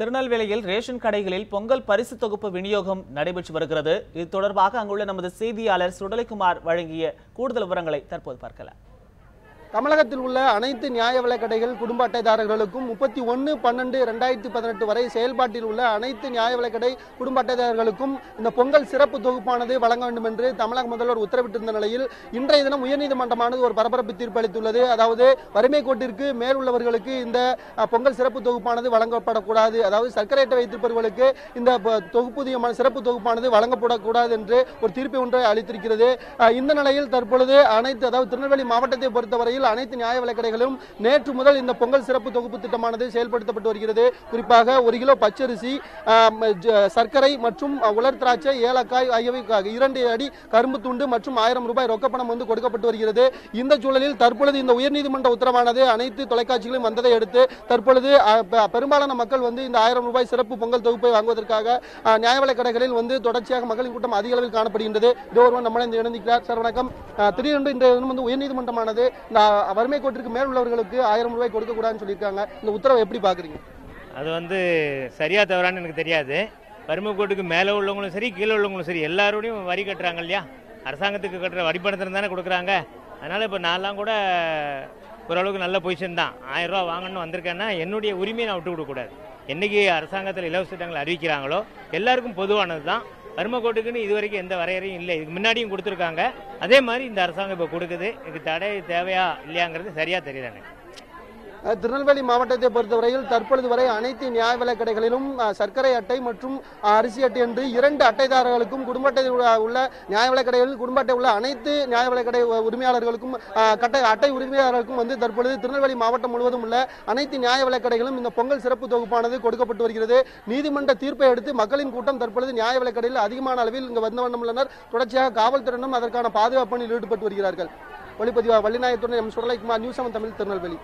திருநெல்வேலியில் ரேஷன் கடைகளில் பொங்கல் பரிசு தொகுப்பு விநியோகம் நடைபெற்று வருகிறது. இது தொடர்பாக அங்குள்ள நமது செய்தியாளர் சுடலைக்குமார் வழங்கிய கூடுதல் விவரங்களை தற்போது பார்க்கலாம். தமிழகத்தில் உள்ள அனைத்து நியாய விலைக்கடைகள் குடும்ப அட்டைதாரர்களுக்கும் முப்பத்தி ஒன்று பன்னெண்டு ரெண்டாயிரத்தி பதினெட்டு வரை செயல்பாட்டில் உள்ள அனைத்து நியாய விலைக்கடை குடும்ப அட்டைதாரர்களுக்கும் இந்த பொங்கல் சிறப்பு தொகுப்பானது வழங்க வேண்டும் என்று தமிழக முதல்வர் உத்தரவிட்டிருந்த நிலையில் இன்றைய தினம் உயர்நீதிமன்றமானது ஒரு பரபரப்பு தீர்ப்பு அளித்துள்ளது. அதாவது வறுமை கோட்டிற்கு மேல் உள்ளவர்களுக்கு இந்த பொங்கல் சிறப்பு தொகுப்பானது வழங்கப்படக்கூடாது. அதாவது சர்க்கரை அட்டை வைத்திருப்பவர்களுக்கு இந்த ப- தொகுப்பூதியமான சிறப்பு தொகுப்பானது வழங்கப்படக்கூடாது என்று ஒரு தீர்ப்பை ஒன்றை அளித்திருக்கிறது. இந்த நிலையில் தற்பொழுது அனைத்து அதாவது திருநெல்வேலி மாவட்டத்தை பொறுத்தவரையில் அனைத்து நியாய விலைக்கடைகளும் நேற்று முதல் இந்த பொங்கல் சிறப்பு தொகுப்பு திட்டமானது செயல்படுத்தப்பட்டு வருகிறது. குறிப்பாக ஒரு கிலோ பச்சரிசி சர்க்கரை மற்றும் உலர் திராட்சை ஏலக்காய் ஆகியவை இரண்டு அடி கரும்பு துண்டு மற்றும் ஆயிரம் ரூபாய் ரொக்கப்பணம் வந்து கொடுக்கப்பட்டு வருகிறது. இந்த சூழலில் தற்பொழுது இந்த உயர்நீதிமன்ற உத்தரவானது அனைத்து தொலைக்காட்சிகளும் வந்ததை அடுத்து தற்பொழுது பெரும்பாலான மக்கள் வந்து இந்த ஆயிரம் ரூபாய் சிறப்பு பொங்கல் தொகுப்பை வாங்குவதற்காக நியாய விலைக்கடைகளில் வந்து தொடர்ச்சியாக மக்களின் கூட்டம் அதிக அளவில் காணப்படுகின்றது. இது ஒருவன் நம்மளை இந்த இணைந்திருக்கிறார். சார் வணக்கம். திடீரென்று இன்றைய வந்து உயர்நீதிமன்றமானது இந்த வறுமை கோட்டிற்கு மேல் உள்ளவர்களுக்கு ஆயிரம் ரூபாய் கொடுக்கக்கூடாதுன்னு சொல்லியிருக்காங்க. இந்த உத்தரவை எப்படி பாக்குறீங்க அது வந்து சரியா தவறான்னு எனக்கு தெரியாது. வறுமை கோட்டுக்கு மேலே உள்ளவங்களும் சரி கீழே உள்ளவங்களும் சரி எல்லாரோடையும் வரி கட்டுறாங்க இல்லையா? அரசாங்கத்துக்கு கட்டுற வரி பணத்தில் தானே கொடுக்குறாங்க. அதனால் இப்போ நான்லாம் கூட ஓரளவுக்கு நல்ல பொசிஷன் தான். ஆயிரம் ரூபா வாங்கணும்னு வந்திருக்கேன்னா என்னுடைய உரிமையை நான் விட்டு கொடுக்கக்கூடாது என்றைக்கு அரசாங்கத்தில் இலவச திட்டங்கள் அறிவிக்கிறாங்களோ எல்லாருக்கும் பொதுவானது தான் வறுமை கோட்டுக்குன்னு இது வரைக்கும் எந்த வரையறையும் இல்லை. இதுக்கு முன்னாடியும் கொடுத்துருக்காங்க. அதே மாதிரி இந்த அரசாங்கம் இப்போ கொடுக்குது. இதுக்கு தடை தேவையா இல்லையாங்கிறது சரியாக தெரியல எனக்கு. திருநெல்வேலி மாவட்டத்தை பொறுத்தவரையில் தற்பொழுது வரை அனைத்து நியாய விலை கடைகளிலும் சர்க்கரை அட்டை மற்றும் அரிசி அட்டை என்று இரண்டு அட்டைதாரர்களுக்கும் குடும்ப அட்டை உள்ள- உள்ள நியாய விலை கடைகளில் குடும்ப அட்டை உள்ள அனைத்து நியாய விலை கடை உரிமையாளர்களுக்கும் கட்டை அட்டை உரிமையாளர்களுக்கும் வந்து தற்பொழுது திருநெல்வேலி மாவட்டம் முழுவதும் உள்ள அனைத்து நியாய விலை கடைகளும் இந்த பொங்கல் சிறப்பு தொகுப்பானது கொடுக்கப்பட்டு வருகிறது. நீதிமன்ற தீர்ப்பை அடுத்து மக்களின் கூட்டம் தற்பொழுது நியாய விலை கடையில் அதிகமான அளவில் இங்கு வந்த வண்ணம் உள்ளனர் தொடர்ச்சியாக காவல்துறையினரும் அதற்கான பாதுகாப்பு பணியில் ஈடுபட்டு வருகிறார்கள். ஒளிப்பதிவா வள்ளிநாயகத்துடன் M. Sudalaikumar news seven Tamil Tirunelveli.